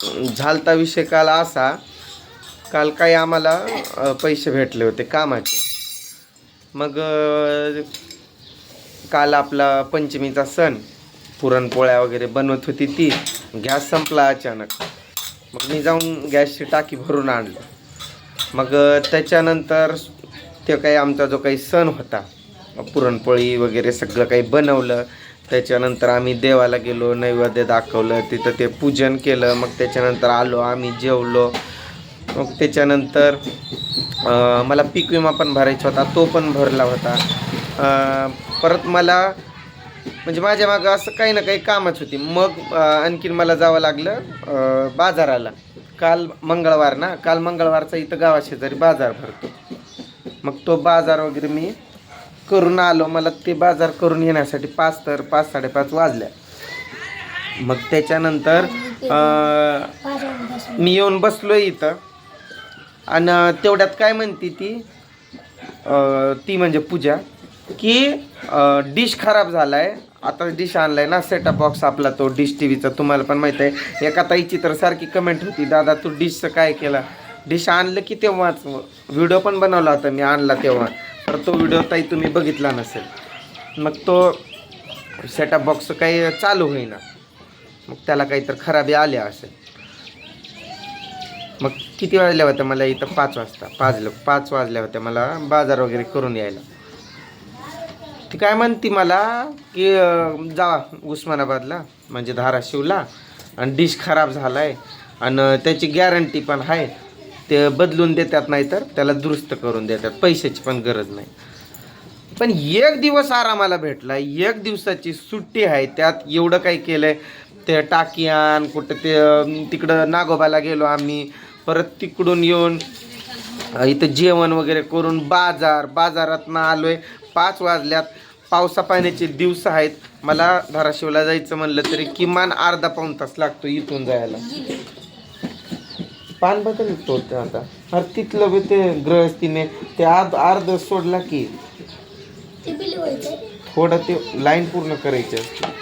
झालता विषय काल असा काल काही आम्हाला पैसे भेटले होते कामाचे. मग काल आपला पंचमीचा सण पुरणपोळ्या वगैरे बनवत होती ती गॅस संपला अचानक. मग मी जाऊन गॅसची टाकी भरून आणलं. मग त्याच्यानंतर ते काही आमचा जो काही सण होता पुरणपोळी वगैरे सगळं काही बनवलं त्याच्यानंतर आम्ही देवाला गेलो नैवेद्य दाखवलं तिथं ते पूजन केलं मग त्याच्यानंतर आलो आम्ही जेवलो. मग त्याच्यानंतर मला पीक विमा पण भरायचा होता तो पण भरला होता. परत मला म्हणजे माझ्या मागं असं काही ना काही कामच होती. मग आणखीन मला जावं लागलं बाजाराला. काल मंगळवार ना काल मंगळवारचा इथं गावाशेजारी बाजार भरतो. मग तो बाजार वगैरे मी करून आलो मला ते बाजार करून येण्यासाठी पाच तर पाच साडेपाच वाजल्या. मग त्याच्यानंतर मी येऊन बसलो इथं. आणि तेवढ्यात काय म्हणते ती ती म्हणजे पूजा की डिश खराब झाला आहे आता डिश आणलाय ना सेटअप बॉक्स आपला तो डिश टी व्हीचा तुम्हाला पण माहीत आहे. एका ताईची तर सारखी कमेंट होती दादा तू डिशचं काय केला? डिश आणलं की तेव्हाच व्हिडिओ पण बनवला होता मी आणला तेव्हा. तर तो व्हिडिओ ताई तुम्ही बघितला नसेल. मग तो सेटअप बॉक्स काही चालू होईना. मग त्याला काहीतरी खराबी आल्या असेल. मग किती वाजल्या होत्या मला इथं पाच वाजता? पाच पाच वाजल्या होत्या मला बाजार वगैरे करून यायला. ती काय म्हणती मला की जा उस्मानाबादला म्हणजे धाराशिवला आणि डिश खराब झालाय आणि त्याची गॅरंटी पण आहे. ते बदलून देतात नाही तर त्याला दुरुस्त करून देतात. पैशाची पण गरज नाही. पण एक दिवस आरामाला भेटला. एक दिवसाची सुट्टी आहे. त्यात एवढं काही केलं आहे ते टाकियान कुठं ते तिकडं नागोबाला गेलो आम्ही. परत तिकडून येऊन इथं जेवण वगैरे करून बाजार बाजारात आहे पाच वाजल्यात. पावसा पाण्याचे दिवस आहेत. मला धाराशिवला जायचं म्हणलं तरी किमान अर्धा पाऊण तास लागतो इथून जायला. पान बदल तो ते आता. अरे तिथलं बी ते ग्रहस्थीने ते अर्ध अर्ध सोडला की थोडं ते लाईन पूर्ण करायची. असते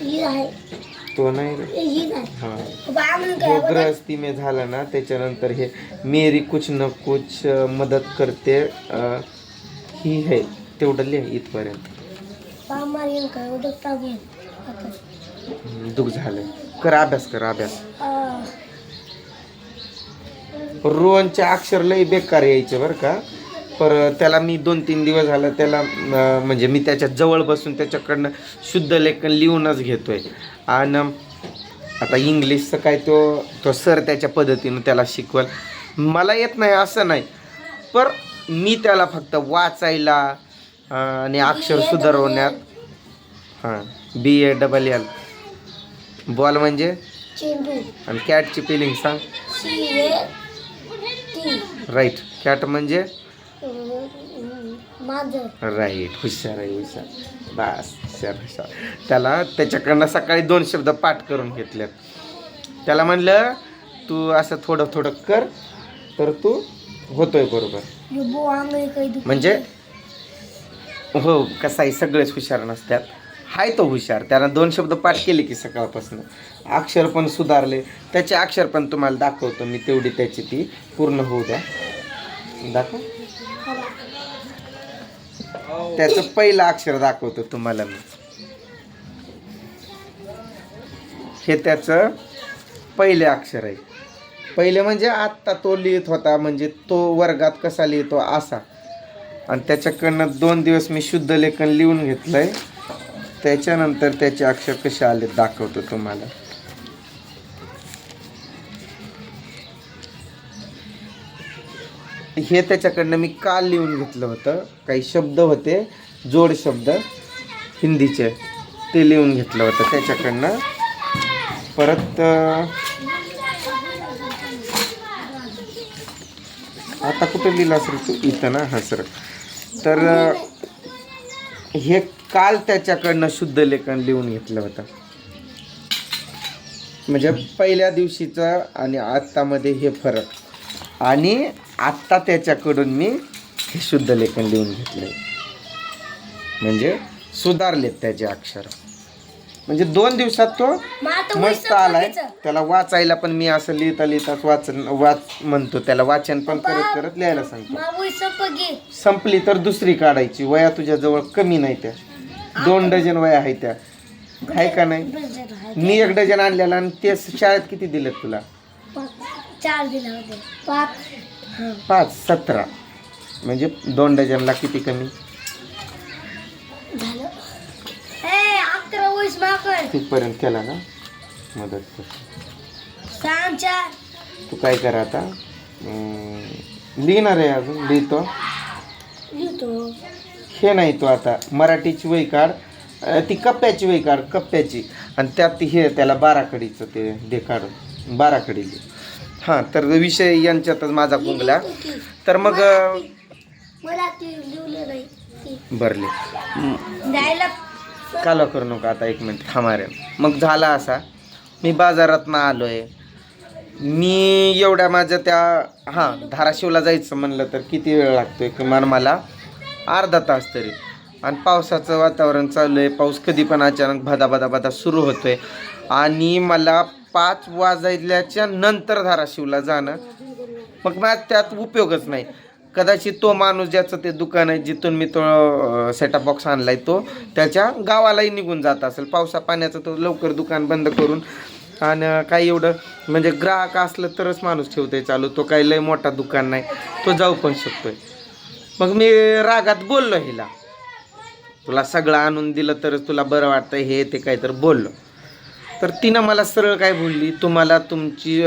ही तो नाही ही हा जो काय गृहस्थी में झाला ना त्याच्यानंतर हे मेरी कुछ न कुछ मदत करते ही है तेवढं लिह इथपर्यंत. दुःख झालं कर अभ्यास कर अभ्यास. रोहनचे अक्षर लय बेकार यायचे बरं का. पर त्याला मी दोन तीन दिवस झालं त्याला म्हणजे मी त्याच्याजवळ बसून त्याच्याकडनं शुद्ध लेखन लिहूनच घेतोय. आणि आता इंग्लिशचं काय तो तो सर त्याच्या पद्धतीनं त्याला शिकवल. मला येत नाही असं नाही. पर मी त्याला फक्त वाचायला आणि अक्षर सुधारवण्यात हां B A double L ball म्हणजे? चेंडू. आणि कॅटची फिलिंग सांग. C A T right cat म्हणजे मांजर. राईट हुशार आहे हुशार. बस हुशार हुशार. त्याला त्याच्याकडनं सकाळी दोन शब्द पाठ करून घेतलेत. त्याला म्हणलं तू असं थोडं थोडं कर तर तू होतोय बरोबर. म्हणजे? हो कसं आहे सगळेच हुशार नसतात. हाय तो हुशार. त्यानं दोन शब्द पाठ केले की सकाळपासून. अक्षर पण सुधारले. त्याचे अक्षर पण तुम्हाला दाखवतो मी तेवढी त्याची ती. पूर्ण होऊ द्या. दाखव. त्याचं पहिलं अक्षर दाखवतो तुम्हाला मी. हे त्याचं पहिले अक्षर आहे. पहिले म्हणजे आत्ता तो लिहित होता म्हणजे तो वर्गात कसा लिहितो असा. आणि त्याच्याकडनं दोन दिवस मी शुद्ध लेखन लिहून घेतलंय. त्याच्यानंतर त्याचे अक्षर कसे आले दाखवतो तुम्हाला. हे त्याच्याकडनं मी काल लिहून घेतलं होतं. काही शब्द होते जोड शब्द हिंदीचे. ते लिहून घेतलं होतं त्याच्याकडनं. परत आता कुठं लिहिलं असेल तू? इथं ना हसर सर. तर हे काल त्याच्याकडनं शुद्ध लेखन लिहून घेतलं होतं. म्हणजे पहिल्या दिवशीचं आणि आत्तामध्ये हे फरक. आणि आत्ता त्याच्याकडून मी हे शुद्ध लेखन लिहून घेतलं म्हणजे सुधारलेत त्याचे अक्षर. म्हणजे दोन दिवसात तो मस्त आलाय. त्याला वाचायला पण मी असं लिहिता लिहिताच वाचन वाच म्हणतो. त्याला वाचन पण करत करत लिहायला सांगतो. संपली तर दुसरी काढायची. वया तुझ्या जवळ कमी नाही त्या. दोन डझन वया आहेत त्या. आहे का नाही? मी एक डझन आणलेला आणि ते शाळेत किती तुला? चार दिला हा पाच सतरा. म्हणजे दोन डझनला किती कमी? तिथपर्यंत केला ना? मदत कर. तू काय कर आता? लिहिणार आहे अजून? लिहितो. लिहितो. हे नाही तो आता. मराठीची वही काढ. ती कप्प्याची वही काढ कप्प्याची. आणि त्यात हे त्याला बाराकडीचं ते दे काढून. बाराकडी दे. हां तर विषय यांच्यातच माझा गुंगला. तर मग मला ती लिहिलं काला करू नका आता एक मिनिट थांबारे मग झाला असा. मी बाजारातनं आलो आहे मी एवढ्या माझ्या त्या हां धाराशिवला जायचं म्हणलं तर किती वेळ लागतो आहे किमान मला? अर्धा तास तरी. आणि पावसाचं वातावरण चालू आहे पाऊस कधी पण अचानक भदा भदा भदा सुरू होतो आहे आणि मला पाच वाजल्याच्या नंतर धाराशिवला जाणं. मग माझ त्यात उपयोगच नाही. कदाचित तो माणूस ज्याचं ते दुकान आहे जिथून मी तो सेटअप बॉक्स आणलाय तो त्याच्या गावालाही निघून जात असेल. पावसा पाण्याचं तो लवकर दुकान बंद करून. आणि काही एवढं म्हणजे ग्राहक असलं तरच माणूस ठेवतोय चालू. तो काही लय मोठा दुकान नाही. तो जाऊ पण शकतोय. मग मी रागात बोललो हिला. तुला सगळं आणून दिलं तरच तुला बरं वाटतं हे ते काय तर बोललो. तर तिनं मला सरळ काय बोलली? तुम्हाला तुमची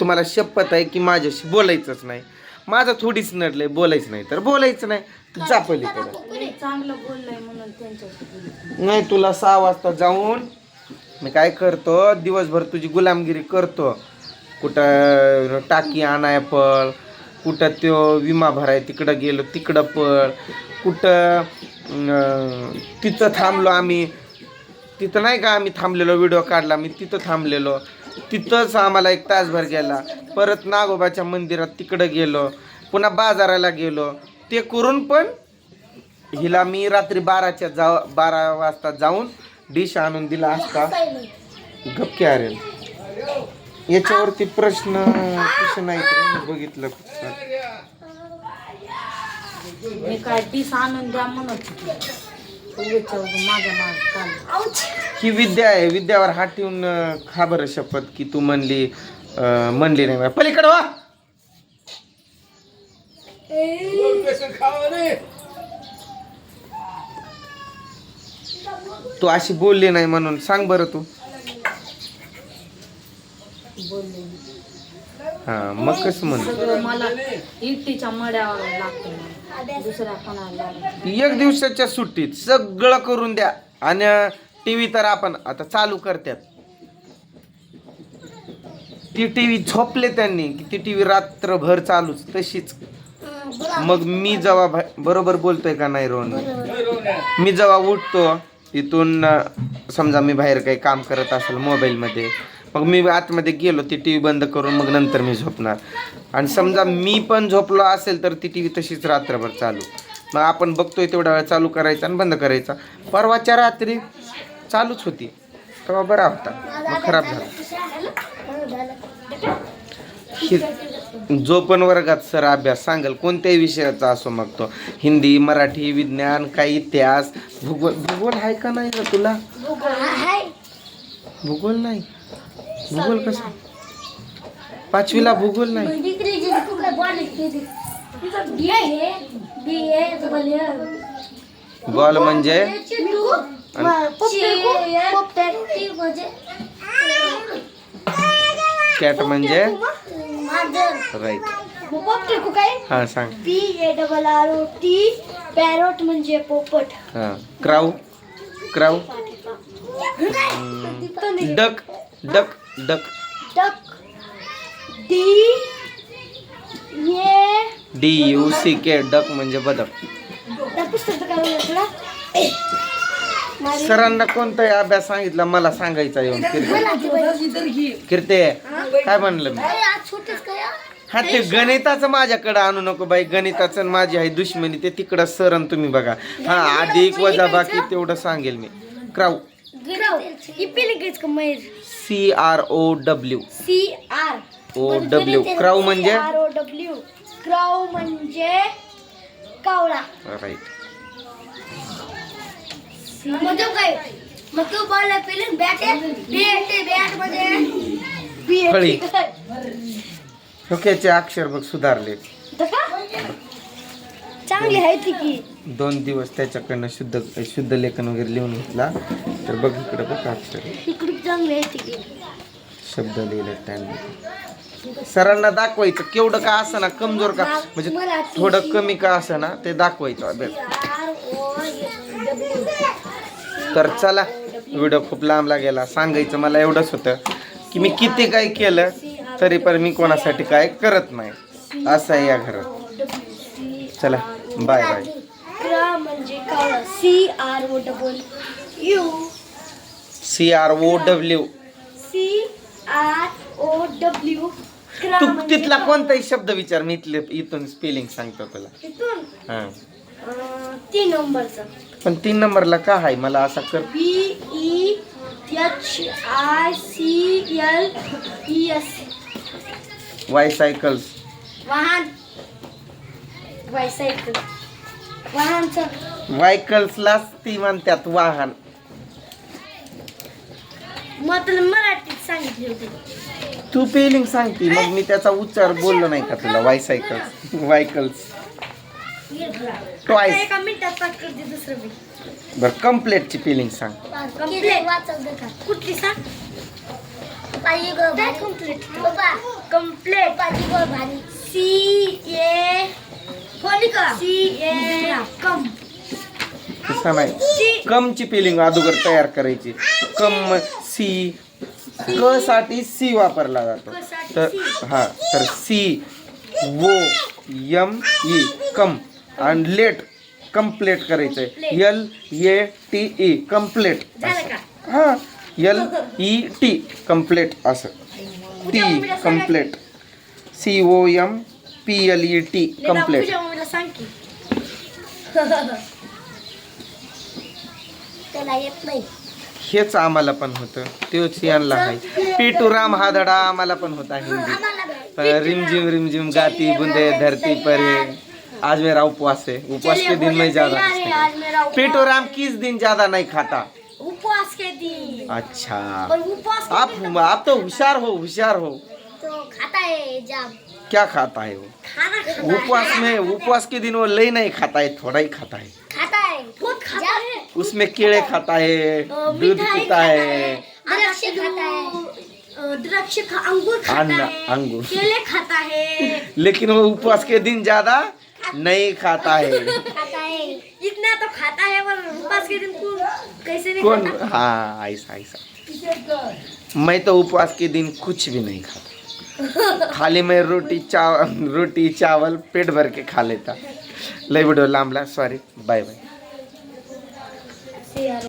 तुम्हाला शपथ आहे की माझ्याशी बोलायचंच नाही. माझं थोडीच नडलंय बोलायचं नाही तर बोलायचं नाही. तर जा पलीकडे चांगलं बोललंय म्हणून त्यांच्या नाही तुला सहा वाजता जाऊन मी काय करतो दिवसभर तुझी गुलामगिरी करतो. कुठं टाकी आणाय पळ कुठं त्यो विमा भराय तिकडं गेलो तिकडं पळ कुठं तिथं थांबलो आम्ही. तिथं नाही का आम्ही थांबलेलो व्हिडिओ काढला मी तिथं थांबलेलो. तिथंच आम्हाला एक तासभर गेला. परत नागोबाच्या मंदिरात तिकडं गेलो. पुन्हा बाजाराला गेलो. ते करून पण हिला मी रात्री बाराच्या जा बारा वाजता जाऊन डिश आणून दिला असता. गपके अरे. याच्यावरती प्रश्न प्रश्न नाही तर मी बघितलं मी काय डिश आणून द्या म्हणत माग ही विद्या आहे विद्यावर हात ठेवून अं, खा बरं शपथ की तू म्हणली अं, म्हणली नाही मला. पलीकडे वा. तू अशी बोलली नाही म्हणून सांग बरं तू. बोलले हा मग कसं म्हण? सगळं मला एकटीच्या मड्यावर लागतं मला. दुसऱ्या कोणाला लागत नाही. एक दिवसाच्या सुट्टीत सगळं करून द्या. आणि टी व्ही तर आपण आता चालू करतात ती टी व्ही झोपले त्यांनी की ती टी व्ही रात्रभर चालूच तशीच. मग मी जेव्हा भा- बरोबर बोलतोय का नाही रोहन? मी जेव्हा उठतो इथून अं, समजा मी बाहेर काही काम करत असेल मोबाईलमध्ये मग मी आतमध्ये गेलो ती टी व्ही बंद करून मग नंतर मी झोपणार. आणि समजा मी पण झोपलो असेल तर ती टी व्ही तशीच रात्रभर चालू. मग आपण बघतोय तेवढा वेळ चालू करायचा आणि बंद करायचा. परवाच्या रात्री चालूच होती. तेव्हा बरा होता. मग खराब झाला. जो पण वर्गात सर अभ्यास सांगेल कोणत्याही विषयाचा असो मग तो. हिंदी मराठी विज्ञान काही इतिहास भूगोल भूगोल आहे का नाही तुला? भूगोल नाही. भूगोल कसं पाचवीला भूगोल नाही. बॉल म्हणजे? कॅट म्हणजे? राईट. हा सांग. P A double R O T parrot म्हणजे पोपट. हा. Crow? Crow? Duck? Duck? Duck. Duck. D. ये D U C K duck म्हणजे बदक. सरांना कोणताही अभ्यास सांगितला? मला सांगायचा येऊन. कीर्ते कीर्ते काय म्हणलं मी? हा? ते गणिताचं माझ्याकडे आणू नको बाई. गणिताचं आणि माझी आहे दुश्मनी ते तिकडं सर आणि तुम्ही बघा. हा अधिक वजा बाकी तेवढं सांगेल मी. Crow. C R O W C R O W crow म्हणजे आर ओ डब्ल्यू क्राऊ कावळा राईट काय मग तू बॉल पेलिंग बॅट आहे बॅट बॅटमध्ये फळी. डोक्याचे अक्षर बघ सुधारले चांगली आहे ती की दोन दिवस त्याच्याकडनं शुद्ध शुद्ध लेखन वगैरे लिहून घेतला. तर बघ इकडे बघ अक्षर शब्द लिहिले त्यांनी. सरांना दाखवायचं. केवढं का असं ना कमजोर का? म्हणजे थोडं कमी का असं ना ते दाखवायचं. तर चला व्हिडिओ खूप लांबला गेला सांगायचं मला एवढंच होतं की मी किती काय केलं तरी पण मी कोणासाठी काय करत नाही. असं आहे या घरात. चला बाय बाय म्हणजे कावळा C R O double U. C R O W. C R O W तू म्हणजे तिथला. कोणताही शब्द विचार मी इथले इथून स्पेलिंग सांगतो तुला. हा. अं, तीन नंबरचा. पण तीन नंबरला का आहे मला असा कर. B E H I C L E S Y cycles वाहन. बायसायकल वाहनचं. वायकल्सलाच ती म्हणतात वाहन. मग तुला मराठीत सांगितले होते. तू पेलिंग सांगती मग मी त्याचा उच्चार बोललो नाही का तुला? Y cycles vehicles Twice. आता एका मिनिटात पाठ करते दुसरं मी. बरं कम्प्लेटची पेलिंग सांग. कम्प्लेट कुठली सांग? Complete complete C A C A कम तसं नाही कमची पेलिंग अगोदर तयार करायची. कम सी क साठी सी वापरला जातो. तर हा तर सी वो यम ई कम. आणि लेट कम्प्लेट करायचंय. L A T E complete हा एल ई टी कम्प्लेट असं. T complete C O M P L E T complete त्याला येत नाही. हेच आम्हाला पण होतं. तोच यांना आहे. पिटू राम हा धडा आम्हाला पण होता हिंदी रिमझिम रिमझिम गाती बुंदे धरती पर आज मेरा उपवास है उपवास के दिन में ज्यादा पेटू राम किस दिन ज्यादा नहीं खाता? उपवास के दिन. अच्छा। आप आप तो होशियार हो होशियार हो। तो खाता है जब क्या खाता है वो? खाना खाता उपवास में उपवास के दिन वो ले नहीं खाता है थोड़ा ही खाता है। खाता है। बहुत खाता है। उसमें कीड़े खाता है। दूध पीता है। द्राक्ष खाता है। द्राक्ष अंगूर खाता है। अंगूर। केले खाता है। लेकिन वो उपवास के दिन ज़्यादा नहीं खाता है। इतना तो खाता है पर उपवास के दिन कैसे नहीं कौन? खाता? हाँ ऐसा ऐसा। मैं तो उपवास के दिन कुछ भी नहीं खाता। खाली मैं रोटी चावल रोटी चावल पेट भर के खा लेता। लय वीडियो लांबला सॉरी बाय बाय